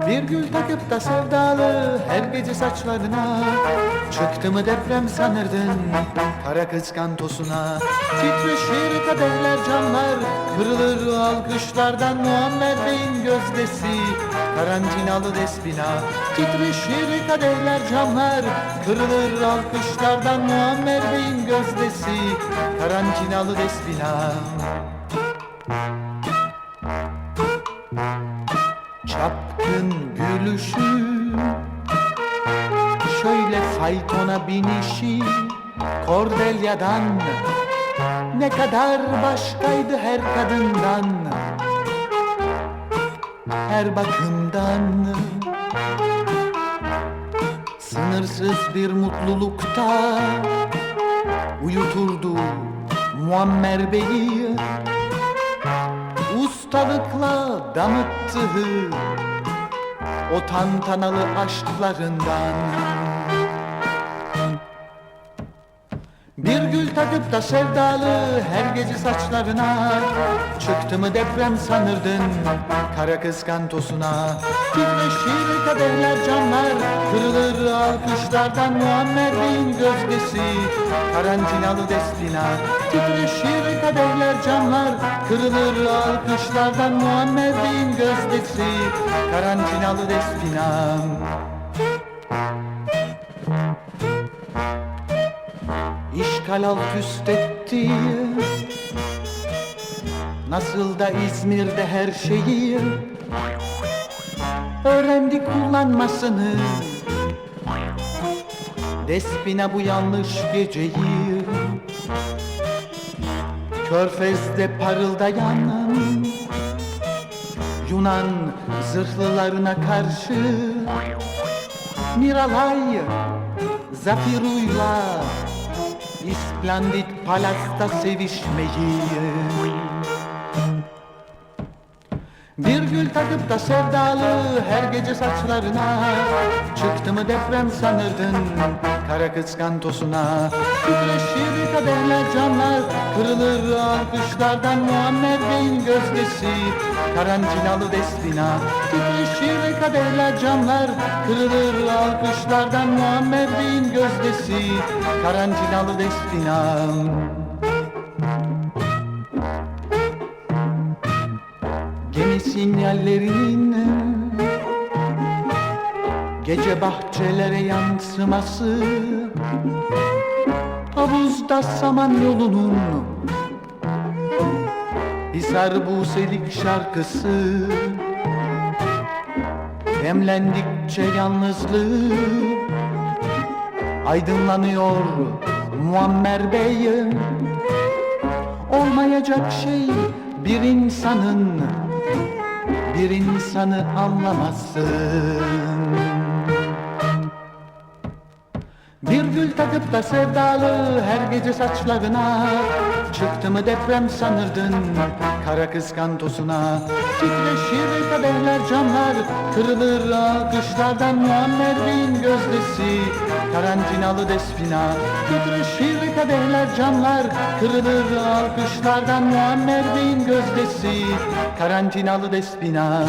Bir gül takıp da sevdalı her gece saçlarına. Çıktı mı deprem sanırdın kara kıskantosuna Titreşir kadehler camlar kırılır alkışlardan Muammer Bey'in gözdesi. Karantinalı despina Titreşir kadehler camlar kırılır alkışlardan Muammer Bey'in gözdesi. Karantinalı despina Çapkın gülüşü. Şöyle faytona binişi. Kordelya'dan Ne kadar başkaydı her kadından? Her bakımdan Sınırsız bir mutlulukta Uyuturdu Muammer Bey'i ustalıkla damıttığı o tantanalı aşklarından. Bir gül takıp da sevdalı her gece saçlarına Çıktı mı deprem sanırdın kara kıskantosuna. Titreşir kadehler camlar kırılır alkışlardan Muammer Bey'in gözdesi karantinalı despina Titreşir kadehler camlar kırılır alkışlardan Muammer Bey'in gözdesi karantinalı despina İşgal alt üst etti Nasıl da İzmir'de her şeyi Öğrendi kullanmasını. Despina bu yanlış geceyi Körfez'de parıldayan Yunan zırhlılarına karşı Miralay Zafiruyla İsplandit palasta sevişmeyi. Bir gül takıp da sevdalı her gece saçlarına Çıktı mı deprem sanırdın kara kıskantosuna Titreşir kırılır alkışlardan Muammer Bey'in gözdesi. Karantinalı despina Titreşir kadehler camlar kırılır alkışlardan Muammer Bey'in gözdesi. Karantinalı despina Gemi sinyallerinin Gece bahçelere yansıması Havuzda saman yolunun. Hisar Buselik şarkısı. Demlendikçe yalnızlığı Aydınlanıyor Muammer Bey Olmayacak şey bir insanın bir insanı anlamasın Bir gül takıp da sevdalı her gece saçlarına. Çıktı mı deprem sanırdın kara kıskantosuna Titreşir kadehler camlar kırılır alkışlardan. Muammer Bey'in gözdesi karantinalı despina. Titreşir kadehler camlar kırılır alkışlardan. Muammer Bey'in gözdesi karantinalı despina